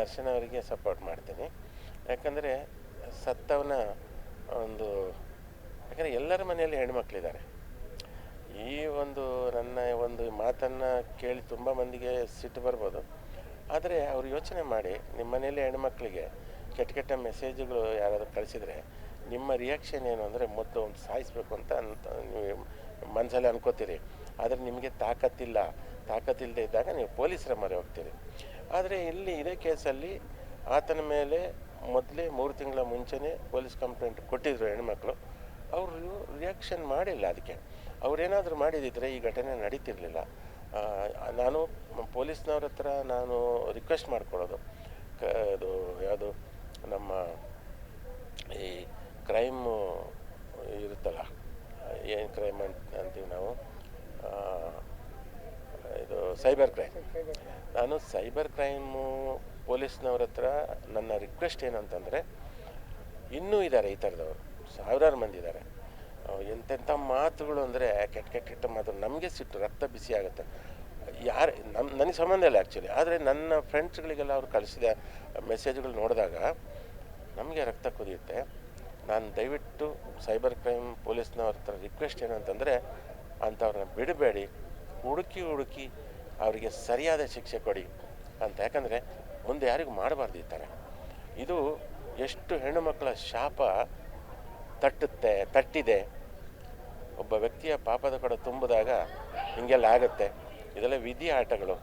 ದರ್ಶನ್ ಅವರಿಗೆ ಸಪೋರ್ಟ್ ಮಾಡ್ತೀನಿ. ಯಾಕಂದರೆ ಸತ್ತವನ ಒಂದು, ಯಾಕಂದರೆ ಎಲ್ಲರ ಮನೆಯಲ್ಲಿ ಹೆಣ್ಮಕ್ಳಿದ್ದಾರೆ. ಈ ಒಂದು ನನ್ನ ಒಂದು ಮಾತನ್ನು ಕೇಳಿ ತುಂಬ ಮಂದಿಗೆ ಸಿಟ್ಟು ಬರ್ಬೋದು. ಆದರೆ ಅವರು ಯೋಚನೆ ಮಾಡಿ ನಿಮ್ಮ ಮನೆಯಲ್ಲಿ ಹೆಣ್ಮಕ್ಳಿಗೆ ಕೆಟ್ಟ ಕೆಟ್ಟ ಮೆಸೇಜ್ಗಳು ಯಾರಾದರೂ ಕಳಿಸಿದರೆ ನಿಮ್ಮ ರಿಯಾಕ್ಷನ್ ಏನು ಅಂದರೆ ಮೊದಲು ಒಂದು ಸಾಯಿಸ್ಬೇಕು ಅಂತ ಅಂತ ನೀವು ಮನಸ್ಸಲ್ಲಿ ಅನ್ಕೋತೀರಿ. ಆದರೆ ನಿಮಗೆ ತಾಕತ್ತಿಲ್ಲ. ತಾಕತ್ತಿಲ್ಲದೆ ಇದ್ದಾಗ ನೀವು ಪೊಲೀಸರ ಮೊರೆ ಹೋಗ್ತೀರಿ. ಆದರೆ ಇಲ್ಲಿ ಇದೇ ಕೇಸಲ್ಲಿ ಆತನ ಮೇಲೆ ಮೊದಲೇ ಮೂರು ತಿಂಗಳ ಮುಂಚೆನೇ ಪೊಲೀಸ್ ಕಂಪ್ಲೇಂಟ್ ಕೊಟ್ಟಿದ್ರು ಹೆಣ್ಮಕ್ಳು. ಅವರು ರಿಯಾಕ್ಷನ್ ಮಾಡಿಲ್ಲ ಅದಕ್ಕೆ. ಅವರೇನಾದರೂ ಮಾಡಿದಿದ್ರೆ ಈ ಘಟನೆ ನಡೀತಿರಲಿಲ್ಲ. ನಾನು ಪೊಲೀಸ್ನವ್ರ ಹತ್ರ ನಾನು ರಿಕ್ವೆಸ್ಟ್ ಮಾಡ್ಕೊಳ್ಳೋದು. ಕ, ಅದು ಯಾವುದು, ನಮ್ಮ ಈ ಕ್ರೈಮು ಇರುತ್ತಲ್ಲ, ಏನು ಕ್ರೈಮ್ ಅಂತ ಅಂತೀವಿ ನಾವು. Cyber crime. ನಾನು ಸೈಬರ್ ಕ್ರೈಮು ಪೊಲೀಸ್ನವ್ರ ಹತ್ರ ನನ್ನ ರಿಕ್ವೆಸ್ಟ್ ಏನಂತಂದರೆ ಇನ್ನೂ ಇದ್ದಾರೆ ಈ ಥರದವರು. ಸಾವಿರಾರು ಮಂದಿ ಇದ್ದಾರೆ ಎಂತೆಂಥ ಮಾತುಗಳು ಅಂದರೆ ಕೆಟ್ಟ ಕೆಟ್ಟ ಕೆಟ್ಟ ಮಾತು. ನಮಗೆ ಸಿಟ್ಟು, ರಕ್ತ ಬಿಸಿ ಆಗುತ್ತೆ. ಯಾರು ನಮ್ಮ ನನಗೆ ಸಂಬಂಧ ಇಲ್ಲ ಆ್ಯಕ್ಚುಲಿ ಆದರೆ ನನ್ನ ಫ್ರೆಂಡ್ಸ್ಗಳಿಗೆಲ್ಲ ಅವ್ರು ಕಳಿಸಿದ ಮೆಸೇಜ್ಗಳು ನೋಡಿದಾಗ ನಮಗೆ ರಕ್ತ ಕುದಿಯುತ್ತೆ. ನಾನು ದಯವಿಟ್ಟು ಸೈಬರ್ ಕ್ರೈಮ್ ಪೊಲೀಸ್ನವ್ರ ಹತ್ರ ರಿಕ್ವೆಸ್ಟ್ ಏನಂತಂದರೆ ಅಂಥವ್ರನ್ನ ಬಿಡಬೇಡಿ. ಹುಡುಕಿ ಹುಡುಕಿ ಅವರಿಗೆ ಸರಿಯಾದ ಶಿಕ್ಷೆ ಕೊಡಿ ಅಂತ. ಯಾಕಂದರೆ ಮುಂದೆ ಯಾರಿಗೂ ಮಾಡಬಾರ್ದು ಈ ಥರ. ಇದು ಎಷ್ಟು ಹೆಣ್ಣು ಮಕ್ಕಳ ಶಾಪ ತಟ್ಟುತ್ತೆ, ತಟ್ಟಿದೆ. ಒಬ್ಬ ವ್ಯಕ್ತಿಯ ಪಾಪದ ಕಡೆ ತುಂಬಿದಾಗ ಹಿಂಗೆಲ್ಲ ಆಗುತ್ತೆ. ಇದೆಲ್ಲ ವಿಧಿ ಆಟಗಳು.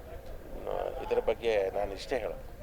ಇದರ ಬಗ್ಗೆ ನಾನು ಇಷ್ಟೇ ಹೇಳೋದು.